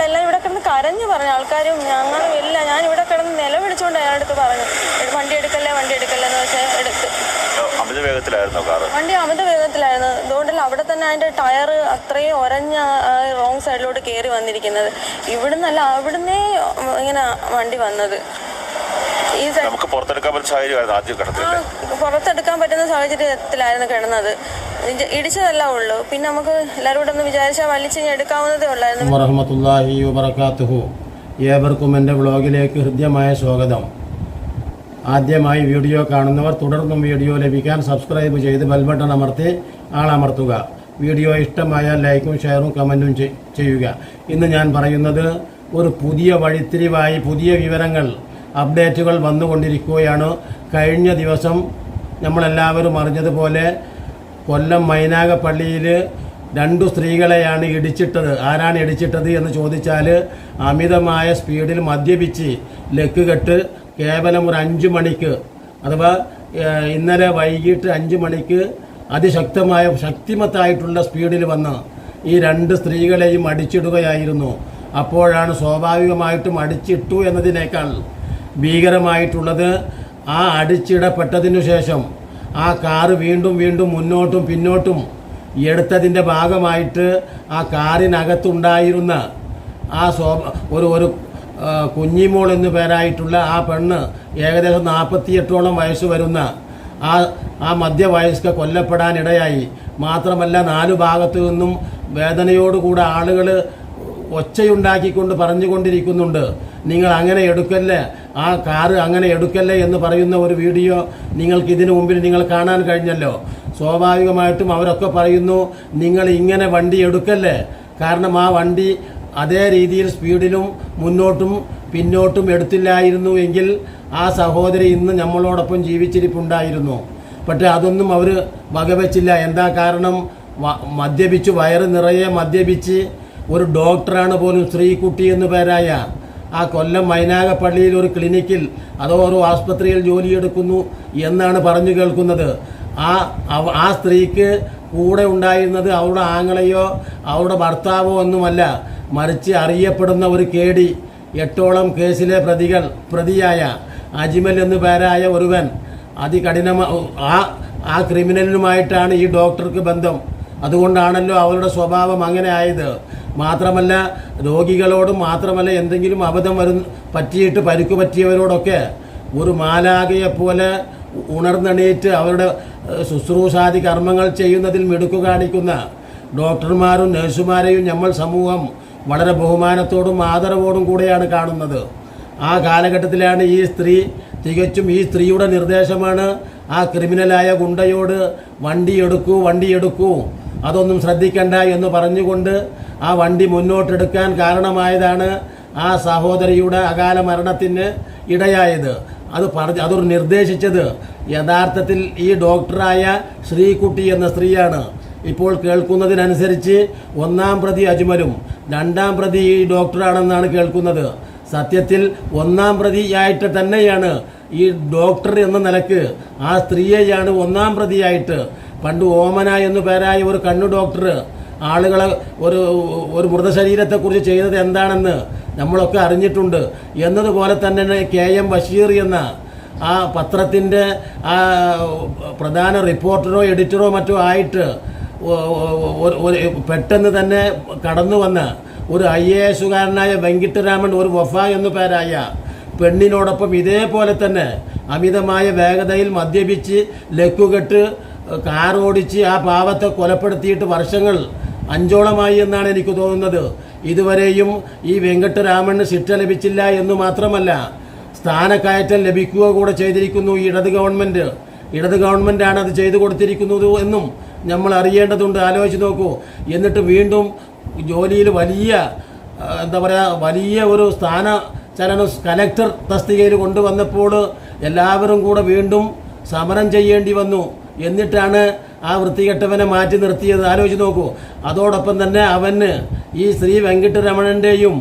ഞങ്ങളെല്ലാം ഇവിടെ കിടന്ന് കരഞ്ഞു പറഞ്ഞു. ആൾക്കാരും ഞങ്ങളും എല്ലാം ഞാൻ ഇവിടെ കിടന്ന് നിലവിളിച്ചുകൊണ്ട് അയാളുടെ അടുത്ത് പറഞ്ഞു വണ്ടി എടുക്കല്ലേ വണ്ടി എടുക്കല്ലേ എന്ന് വെച്ചാൽ എടുത്ത്. അമിത വേഗത്തിലായിരുന്നോ കാറ്. വണ്ടി അമിത വേഗത്തിലായിരുന്നു. അതുകൊണ്ടല്ല അവിടെ തന്നെ അതിന്റെ ടയർ അത്രയും ഒരഞ്ഞ റോങ് സൈഡിലോട്ട് കയറി വന്നിരിക്കുന്നത്. ഇവിടുന്നല്ല അവിടുന്നേ ഇങ്ങനെ വണ്ടി വന്നത്. ഈ നമുക്ക് പുറത്തെടുക്കാൻ പറ്റുന്ന സാഹചര്യമായിരുന്നു ആദ്യം പുറത്തെടുക്കാൻ പറ്റുന്ന സാഹചര്യത്തിലായിരുന്നു കിടന്നത്. ഇടിച്ചതല്ല ഉള്ളൂ. പിന്നെ നമുക്ക് എല്ലാവരും കൂടെ ഒന്ന് വിചാരിച്ചാൽ എടുക്കാവുന്നതേ ഉള്ളായിരുന്നു. ഏവർക്കും എന്റെ വ്ളോഗിലേക്ക് ഹൃദ്യമായ സ്വാഗതം. ആദ്യമായി വീഡിയോ കാണുന്നവർ തുടർന്നും വീഡിയോ ലഭിക്കാൻ സബ്സ്ക്രൈബ് ചെയ്ത് ബെൽ ബട്ടൺ അമർത്തി ആളമർത്തുക. വീഡിയോ ഇഷ്ടമായാൽ ലൈക്കും ഷെയറും കമന്റും ചെയ്യുക. ഇന്ന് ഞാൻ പറയുന്നത് ഒരു പുതിയ വഴിത്തിരിവായി പുതിയ വിവരങ്ങൾ അപ്ഡേറ്റുകൾ വന്നുകൊണ്ടിരിക്കുകയാണ്. കഴിഞ്ഞ ദിവസം നമ്മളെല്ലാവരും അറിഞ്ഞതുപോലെ കൊല്ലം മൈനാഗപ്പള്ളിയിൽ രണ്ടു സ്ത്രീകളെയാണ് ഇടിച്ചിട്ടത്. ആരാണ് ഇടിച്ചിട്ടത് എന്ന് ചോദിച്ചാൽ അമിതമായ സ്പീഡിൽ മദ്യപിച്ച് ലക്ക് കെട്ട് കേവലം ഒരു അഞ്ച് മണിക്ക് അഥവാ ഇന്നലെ വൈകിട്ട് അഞ്ച് മണിക്ക് അതിശക്തമായ ശക്തിമത്തായിട്ടുള്ള സ്പീഡിൽ വന്ന് ഈ രണ്ട് സ്ത്രീകളെയും അടിച്ചിടുകയായിരുന്നു. അപ്പോഴാണ് സ്വാഭാവികമായിട്ടും അടിച്ചിട്ടു എന്നതിനേക്കാൾ ഭീകരമായിട്ടുള്ളത് ആ അടിച്ചിടപ്പെട്ടതിനു ശേഷം ആ കാറ് വീണ്ടും വീണ്ടും മുന്നോട്ടും പിന്നോട്ടും എടുത്തതിന്റെ ഭാഗമായിട്ട് ആ കാറിനകത്തുണ്ടായിരുന്ന ആ സ്വ ഒരു ഒരു കുഞ്ഞിമോൾ എന്നു പേരായിട്ടുള്ള ആ പെണ്ണ് ഏകദേശം നാൽപ്പത്തിയെട്ടോളം വയസ്സ് വരുന്ന ആ ആ മധ്യവയസ്ക കൊല്ലപ്പെടാനിടയായി. മാത്രമല്ല നാലു ഭാഗത്തു നിന്നും വേദനയോടുകൂടെ ആളുകൾ ഒച്ചയുണ്ടാക്കിക്കൊണ്ട് പറഞ്ഞുകൊണ്ടിരിക്കുന്നുണ്ട്. നിങ്ങൾ അങ്ങനെ എടുക്കല്ലേ? ആ കാറ് അങ്ങനെ എടുക്കല്ലേ എന്ന് പറയുന്ന ഒരു വീഡിയോ നിങ്ങൾക്ക് ഇതിനു മുമ്പിൽ നിങ്ങൾ കാണാൻ കഴിഞ്ഞല്ലോ. സ്വാഭാവികമായിട്ടും അവരൊക്കെ പറയുന്നു നിങ്ങൾ ഇങ്ങനെ വണ്ടി എടുക്കല്ലേ? കാരണം ആ വണ്ടി അതേ രീതിയിൽ സ്പീഡിലും മുന്നോട്ടും പിന്നോട്ടും എടുത്തില്ലായിരുന്നു എങ്കിൽ ആ സഹോദരി ഇന്ന് നമ്മളോടൊപ്പം ജീവിച്ചിരിപ്പുണ്ടായിരുന്നു. പക്ഷെ അതൊന്നും അവർ വകവെച്ചില്ല. എന്താ കാരണം? മദ്യപിച്ച് വയറ് നിറയെ മദ്യപിച്ച് ഒരു ഡോക്ടറാണ് പോലും ശ്രീകുട്ടി എന്ന് പേരായ ആ കൊല്ലം മൈനാഗപ്പള്ളിയിൽ ഒരു ക്ലിനിക്കിൽ അതോ ഒരു ആസ്പത്രിയിൽ ജോലിയെടുക്കുന്നു എന്നാണ് പറഞ്ഞു കേൾക്കുന്നത്. ആ ആ സ്ത്രീക്ക് കൂടെ ഉണ്ടായിരുന്നത് അവരുടെ ആങ്ങളെയോ അവരുടെ ഭർത്താവോ ഒന്നുമല്ല. മറിച്ച് അറിയപ്പെടുന്ന ഒരു കേടി എട്ടോളം കേസിലെ പ്രതികൾ പ്രതിയായ അജിമൽ എന്നു പേരായ ഒരുവൻ അതികഠിനമ ആ ആ ക്രിമിനലിനുമായിട്ടാണ് ഈ ഡോക്ടർക്ക് ബന്ധം. അതുകൊണ്ടാണല്ലോ അവരുടെ സ്വഭാവം അങ്ങനെ ആയത്. മാത്രമല്ല രോഗികളോടും മാത്രമല്ല എന്തെങ്കിലും അബദ്ധം വരും പറ്റിയിട്ട് പരിക്കു പറ്റിയവരോടൊക്കെ ഒരു മാലാകയെ പോലെ ഉണർന്നെണീറ്റ് അവരുടെ ശുശ്രൂഷാദി കർമ്മങ്ങൾ ചെയ്യുന്നതിൽ മിടുക്കു കാണിക്കുന്ന ഡോക്ടർമാരും നഴ്സുമാരെയും നമ്മൾ സമൂഹം വളരെ ബഹുമാനത്തോടും ആദരവോടും കൂടെയാണ് കാണുന്നത്. ആ കാലഘട്ടത്തിലാണ് ഈ സ്ത്രീ തികച്ചും ഈ സ്ത്രീയുടെ നിർദ്ദേശമാണ് ആ ക്രിമിനലായ ഗുണ്ടയോട് വണ്ടി എടുക്കൂ വണ്ടി എടുക്കൂ അതൊന്നും ശ്രദ്ധിക്കണ്ട എന്ന് പറഞ്ഞുകൊണ്ട് ആ വണ്ടി മുന്നോട്ടെടുക്കാൻ കാരണമായതാണ് ആ സഹോദരിയുടെ അകാല മരണത്തിന് ഇടയായത്. അത് പറഞ്ഞ് അതൊരു നിർദ്ദേശിച്ചത്. യഥാർത്ഥത്തിൽ ഈ ഡോക്ടറായ ശ്രീകുട്ടി എന്ന സ്ത്രീയാണ്. ഇപ്പോൾ കേൾക്കുന്നതിനനുസരിച്ച് ഒന്നാം പ്രതി അജ്മലും രണ്ടാം പ്രതി ഈ ഡോക്ടറാണെന്നാണ് കേൾക്കുന്നത്. സത്യത്തിൽ ഒന്നാം പ്രതിയായിട്ട് തന്നെയാണ് ഈ ഡോക്ടർ എന്ന നിലയ്ക്ക് ആ സ്ത്രീയെയാണ് ഒന്നാം പ്രതിയായിട്ട്. പണ്ട് ഓമന എന്നു പേരായ ഒരു കണ്ണു ഡോക്ടർ ആളുകളെ ഒരു ഒരു മൃതശരീരത്തെക്കുറിച്ച് ചെയ്തത് എന്താണെന്ന് നമ്മളൊക്കെ അറിഞ്ഞിട്ടുണ്ട്. എന്നതുപോലെ തന്നെ കെ എം ബഷീർ എന്ന ആ പത്രത്തിന്റെ ആ പ്രധാന റിപ്പോർട്ടറോ എഡിറ്ററോ മറ്റോ ആയിട്ട് പെട്ടെന്ന് തന്നെ കടന്നു വന്ന ഒരു ഐ എ എസുകാരനായ വെങ്കിട്ടരാമൻ ഒരു വഫ എന്നു പേരായ പെണ്ണിനോടൊപ്പം ഇതേപോലെ തന്നെ അമിതമായ വേഗതയിൽ മദ്യപിച്ച് ലക്കുകെട്ട് കാറോടിച്ച് ആ പാവത്തെ കൊലപ്പെടുത്തിയിട്ട് വർഷങ്ങൾ അഞ്ചോളമായി എന്നാണ് എനിക്ക് തോന്നുന്നത്. ഇതുവരെയും ഈ വെങ്കട്ടരാമന് ശിക്ഷ ലഭിച്ചില്ല എന്ന് മാത്രമല്ല സ്ഥാനക്കയറ്റം ലഭിക്കുക കൂടെ ചെയ്തിരിക്കുന്നു ഈ ഇടത് ഗവൺമെന്റ് ഇടത് ഗവൺമെന്റാണ് അത് ചെയ്തു കൊടുത്തിരിക്കുന്നത് എന്നും നമ്മൾ അറിയേണ്ടതുണ്ട്. ആലോചിച്ച് നോക്കൂ. എന്നിട്ട് വീണ്ടും ജോലിയിൽ വലിയ എന്താ പറയുക വലിയ ഒരു സ്ഥാന ചലനം കലക്ടർ തസ്തികയിൽ കൊണ്ടുവന്നപ്പോൾ എല്ലാവരും കൂടെ വീണ്ടും സമരം ചെയ്യേണ്ടി വന്നു. എന്നിട്ടാണ് ആ വൃത്തികെട്ടവനെ മാറ്റി നിർത്തിയത് ആലോചിച്ച് നോക്കൂ. അതോടൊപ്പം തന്നെ അവന് ഈ ശ്രീ വെങ്കട്ടരമണന്റെയും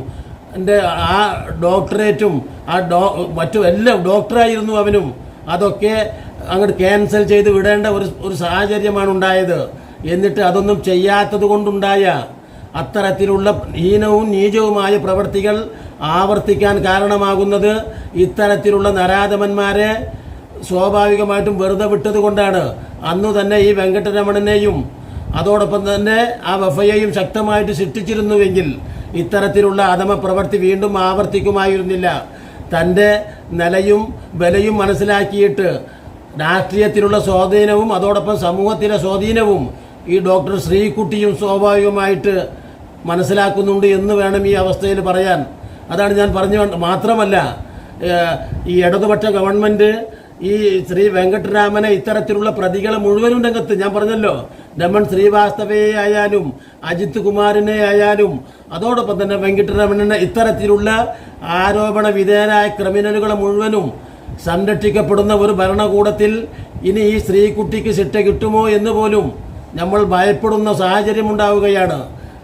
എന്റെ ആ ഡോക്ടറേറ്റും ആ ഡോ മറ്റു എല്ലാം ഡോക്ടറായിരുന്നു അവനും. അതൊക്കെ അങ്ങോട്ട് ക്യാൻസൽ ചെയ്ത് വിടേണ്ട ഒരു ഒരു സാഹചര്യമാണ് ഉണ്ടായത്. എന്നിട്ട് അതൊന്നും ചെയ്യാത്തത് കൊണ്ടുണ്ടായ അത്തരത്തിലുള്ള ഹീനവും നീചവുമായ പ്രവൃത്തികൾ ആവർത്തിക്കാൻ കാരണമാകുന്നത് ഇത്തരത്തിലുള്ള നരാധമന്മാരെ സ്വാഭാവികമായിട്ടും വെറുതെ വിട്ടത് കൊണ്ടാണ്. അന്ന് തന്നെ ഈ വെങ്കട്ടരമണനെയും അതോടൊപ്പം തന്നെ ആ വഫയെയും ശക്തമായിട്ട് ശിക്ഷിച്ചിരുന്നുവെങ്കിൽ ഇത്തരത്തിലുള്ള അധമ പ്രവൃത്തി വീണ്ടും ആവർത്തിക്കുമായിരുന്നില്ല. തന്റെ നിലയും ബലയും മനസ്സിലാക്കിയിട്ട് രാഷ്ട്രീയത്തിലുള്ള സ്വാധീനവും അതോടൊപ്പം സമൂഹത്തിലെ സ്വാധീനവും ഈ ഡോക്ടർ ശ്രീകുട്ടിയും സ്വാഭാവികമായിട്ട് മനസ്സിലാക്കുന്നുണ്ട് എന്ന് വേണം ഈ അവസ്ഥയിൽ പറയാൻ. അതാണ് ഞാൻ പറഞ്ഞു മാത്രമല്ല ഈ ഇടതുപക്ഷ ഗവൺമെന്റ് ഈ ശ്രീ വെങ്കട്ടരാമനെ ഇത്തരത്തിലുള്ള പ്രതികളെ മുഴുവനും രംഗത്ത് ഞാൻ പറഞ്ഞല്ലോ. രമൺ ശ്രീവാസ്തവയെ ആയാലും അജിത് കുമാറിനെ ആയാലും അതോടൊപ്പം തന്നെ വെങ്കട്ടരാമനെ ഇത്തരത്തിലുള്ള ആരോപണ വിധേയനായ ക്രിമിനലുകളെ മുഴുവനും സംരക്ഷിക്കപ്പെടുന്ന ഒരു ഭരണകൂടത്തിൽ ഇനി ഈ സ്ത്രീക്കുട്ടിക്ക് ശിക്ഷ കിട്ടുമോ എന്ന് പോലും നമ്മൾ ഭയപ്പെടുന്ന സാഹചര്യം ഉണ്ടാവുകയാണ്.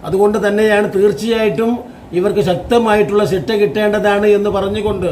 അതുകൊണ്ട് തന്നെയാണ് തീർച്ചയായിട്ടും ഇവർക്ക് ശക്തമായിട്ടുള്ള ശിക്ഷ കിട്ടേണ്ടതാണ് എന്ന് പറഞ്ഞുകൊണ്ട്